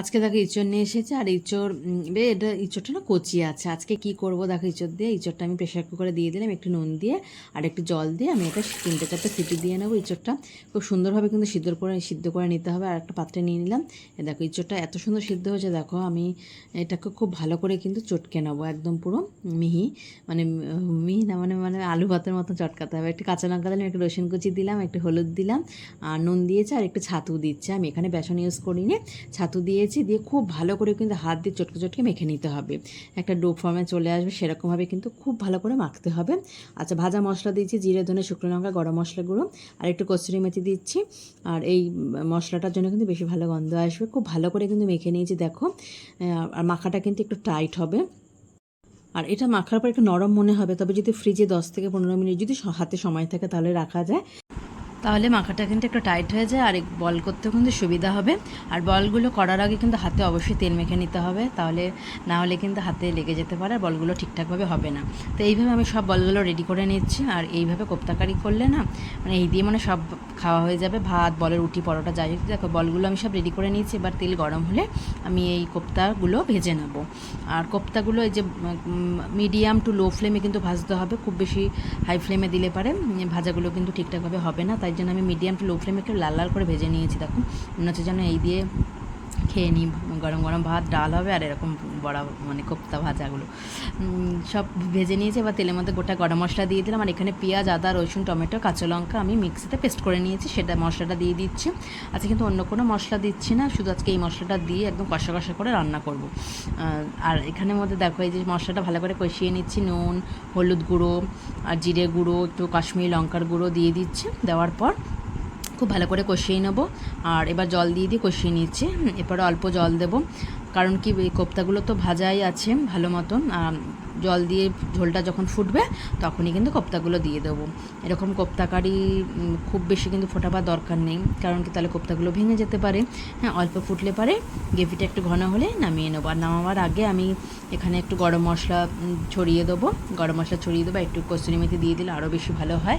আজকে দেখো ইঁচড় নিয়ে এসেছে, আর ইঁচড় বে, এটা ইঁচড়টা না কচি আছে। আজকে কি করব দেখো ইঁচড় দিয়ে? ইঁচড়টা আমি প্রেশার কুকারে দিয়ে দিলাম, একটু নুন দিয়ে, আর একটু জল দিয়ে আমি এটা তিনটে চারটে সিটি দিয়ে নেব ইঁচড়টা। খুব সুন্দরভাবে কিন্তু সিদ্ধ করে সিদ্ধ করে নিতে হবে, আর একটা পাত্রে নিয়ে নিলাম। এ দেখো ইঁচড়টা এত সুন্দর সিদ্ধ হয়েছে, দেখো আমি এটাকে খুব ভালো করে কিন্তু চটকে নেব, একদম পুরো মিহি। মানে মিহি না মানে মানে আলু ভাতের মতো চটকাতে হবে। একটু কাঁচা লঙ্কা দিলাম, একটু রসুন কুচি দিলাম, একটু হলুদ দিলাম, আর নুন দিয়েছে, আর একটু ছাতু দিচ্ছে। আমি এখানে বেসন ইউজ করিনি, ছাতু দিয়েছি, দিয়ে খুব ভালো করে কিন্তু হাত দিয়ে চটকে চটকে মেখে নিতে হবে। একটা ডো ফর্মে চলে আসবে, সেরকমভাবে কিন্তু খুব ভালো করে মাখতে হবে। আচ্ছা ভাজা মশলা দিয়েছি, জিরে, ধনে, শুকনো লঙ্কা, গরম মশলা গুঁড়ো, আর একটু কচুরি মেথি দিচ্ছি। আর এই মশলাটার জন্য কিন্তু বেশি ভালো গন্ধ আসবে। খুব ভালো করে কিন্তু মেখে নিয়েছি, দেখো। আর মাখাটা কিন্তু একটু টাইট হবে। আর এটা মাখার পর একটু নরম মনে হবে, তবে যদি ফ্রিজে দশ থেকে পনেরো মিনিট যদি হাতে সময় থাকে তাহলে রাখা যায়। তাহলে মাখাটা কিন্তু একটু টাইট হয়ে যায়, আর বল করতেও কিন্তু সুবিধা হবে। আর বলগুলো করার আগে কিন্তু হাতে অবশ্যই তেল মেখে নিতে হবে, তাহলে না হলে কিন্তু হাতে লেগে যেতে পারে, আর বলগুলো ঠিকঠাকভাবে হবে না। তো এইভাবে আমি সব বলগুলো রেডি করে নিচ্ছি, আর এইভাবে কোপ্তাকারি করলে না মানে এই দিয়ে মানে সব খাওয়া হয়ে যাবে, ভাত, বলের রুটি, পরোটা, যাই দেখো বলগুলো আমি সব রেডি করে নিয়েছি, এবার তেল গরম হলে আমি এই কোপ্তাগুলো ভেজে নেব। আর কোপ্তাগুলো এই যে মিডিয়াম টু লো ফ্লেমে কিন্তু ভাজতে হবে, খুব বেশি হাই ফ্লেমে দিলে পারে ভাজাগুলো কিন্তু ঠিকঠাকভাবে হবে না, তাই জন্য আমি মিডিয়াম টু লো ফ্লেমে একটু লাল লাল করে ভেজে নিয়েছি দেখো মনে হচ্ছে যেন এই দিয়ে খেয়ে নিই। গরম গরম ভাত, ডাল হবে আর এরকম বড়া মানে কোপ্তা ভাজাগুলো। সব ভেজে নিয়েছি। এবার তেলের মধ্যে গোটা গরম মশলা দিয়ে দিলাম। আর এখানে পেঁয়াজ, আদা, রসুন, টমেটো, কাঁচা লঙ্কা আমি মিক্সিতে পেস্ট করে নিয়েছি। সেটা মশলাটা দিয়ে দিচ্ছি। আজকে কিন্তু অন্য কোনো মশলা দিচ্ছি না। শুধু আজকে এই মশলাটা দিয়ে একদম কষা কষা করে রান্না করব। আর এখানের মধ্যে দেখো, এই যে মশলাটা ভালো করে কষিয়ে নিচ্ছি। নুন, হলুদ গুঁড়ো, আর জিরে গুঁড়ো, একটু কাশ্মীরি লঙ্কার গুঁড়ো দিয়ে দিচ্ছি। দেওয়ার পর খুব ভালো করে কষিয়ে নেব। আর এবার জল দিয়ে দিয়ে কষিয়ে নিচ্ছি এরপরে অল্প জল দেব। কারণ কি এই কোপ্তাগুলো তো ভাজাই আছে ভালো মতন। জল দিয়ে ঝোলটা যখন ফুটবে তখনই কিন্তু কোপ্তাগুলো দিয়ে দেবো। এরকম কোপ্তাকারি উম, খুব বেশি কিন্তু ফোটাবার দরকার নেই। কারণ কি তাহলে কোপ্তাগুলো ভেঙে যেতে পারে। হ্যাঁ অল্প ফুটলে পারে। গ্রেভিটা একটু ঘন হলে নামিয়ে নেব। আর নামাবার আগে আমি এখানে একটু গরম মশলা ছড়িয়ে দেবো। গরম মশলা ছড়িয়ে দেবো। একটু কস্তুরি মেথি দিয়ে দিলে আরও বেশি ভালো হয়।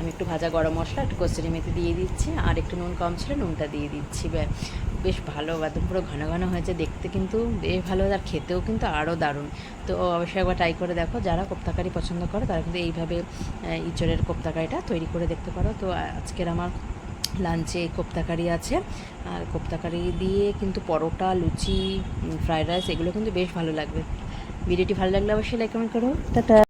আমি একটু ভাজা গরম মশলা, একটু কচুরি মেথি দিয়ে দিচ্ছি, আর একটু নুন কম ছিল, নুনটা দিয়ে দিচ্ছি। বেশ ভালো, একদম পুরো ঘন ঘন হয়েছে, দেখতে কিন্তু বেশ ভালো, আর খেতেও কিন্তু আরও দারুণ। তো অবশ্যই একবার ট্রাই করে দেখো, যারা কোপ্তাকারি পছন্দ করে, তারা কিন্তু এইভাবে ইঁচড়ের কোপ্তাকারিটা তৈরি করে দেখতে পারো। তো আজকের আমার লাঞ্চে কোপ্তাকারি আছে। আর কোপ্তাকারি দিয়ে কিন্তু পরোটা, লুচি ফ্রাইড রাইস এগুলো কিন্তু বেশ ভালো লাগবে। ভিডিওটি ভালো লাগলে অবশ্যই লাইক কমেন্ট করো। টাটা।